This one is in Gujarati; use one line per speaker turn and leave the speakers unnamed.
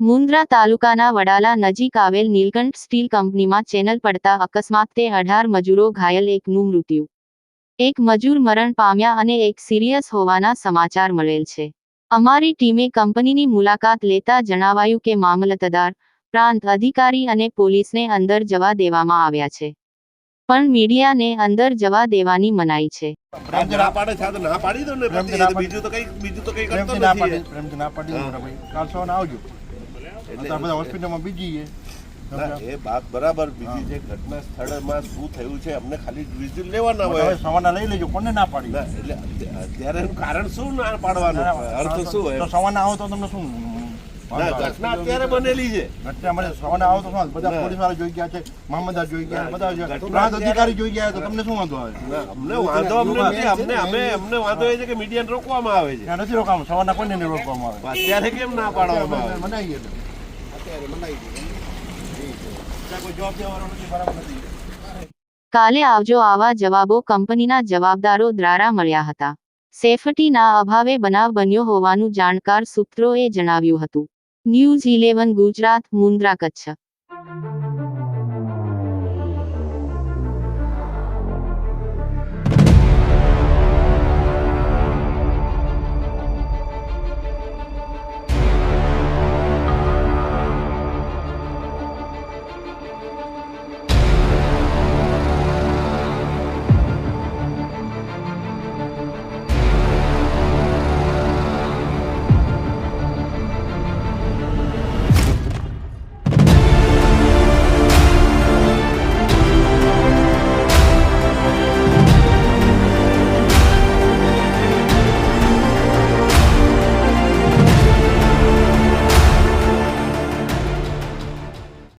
મુન્દ્રા તાલુકાના વડાલા નજીક આવેલ નીલકંઠ સ્ટીલ કંપનીમાં ચેનલ પડતા અકસ્માતે અઢાર મજૂરો ઘાયલ, એકનું મૃત્યુ. એક મજૂર મરણ પામ્યા અને એક સિરિયસ હોવાના સમાચાર મળેલ છે. અમારી ટીમે કંપનીની મુલાકાત લેતા જણાવાયું કે મામલતદાર, પ્રાંત અધિકારી અને પોલીસને અંદર જવા દેવામાં આવ્યા છે. પણ મીડિયાને અંદર જવા દેવાની મનાઈ છે.
આપ ના પાડે છે આ તો ના પાડી દો ને
પ્રેમથી
પછી
ના
એ તો બીજું તો કઈ બીજું તો કઈ કરતો
પ્રેમથી ના
નથી
પાડી
એ.
પ્રેમથી ના પાડી
હા.
દીધું ભાઈ. કાલ સવારે આવજો. અત્યારે બધા હોસ્પિટલમાં બીજી છે.
ના, એ વાત બરાબર. બીજી જે ઘટના સ્થળમાં શું થયું છે અમને ખાલી લેવાના હોય.
સવારના લઈ લેજો કોને ના પાડી?
એટલે અત્યારે કારણ શું ના પાડવાનું? અર્થ શું હોય?
સવારના આવો તો તમને શું
ઘટના અત્યારે બનેલી છે.
ઘટના મને સવારના આવો તો શું બધા પોલીસવાળા જોઈ ગયા છે મામલતદાર જોઈ ગયા બધા જોઈ ગયા.
ઘટના
પ્રાંત અધિકારી જોઈ ગયા તો તમને શું વાંધો આવે?
અમને વાંધો અમને નથી અમને અમે અમને વાંધો એ છે કે મીડિયાને રોકવામાં આવે છે.
નથી રોકાવાનું સવારના કોઈને રોકવામાં આવે.
અત્યારે કેમ ના પાડવામાં આવે?
મનાઈએ ત્યાં કોઈ જવાબ દેવાનો નથી બરાબર નથી.
કાલે આવજો આવા જવાબો કંપનીના જવાબદારો દ્વારા મળ્યા હતા. સેફટીના અભાવે બનાવ બન્યો હોવાનું જાણકાર સૂત્રોએ જણાવ્યું હતું. News eleven Gujarat Mundra Kutch.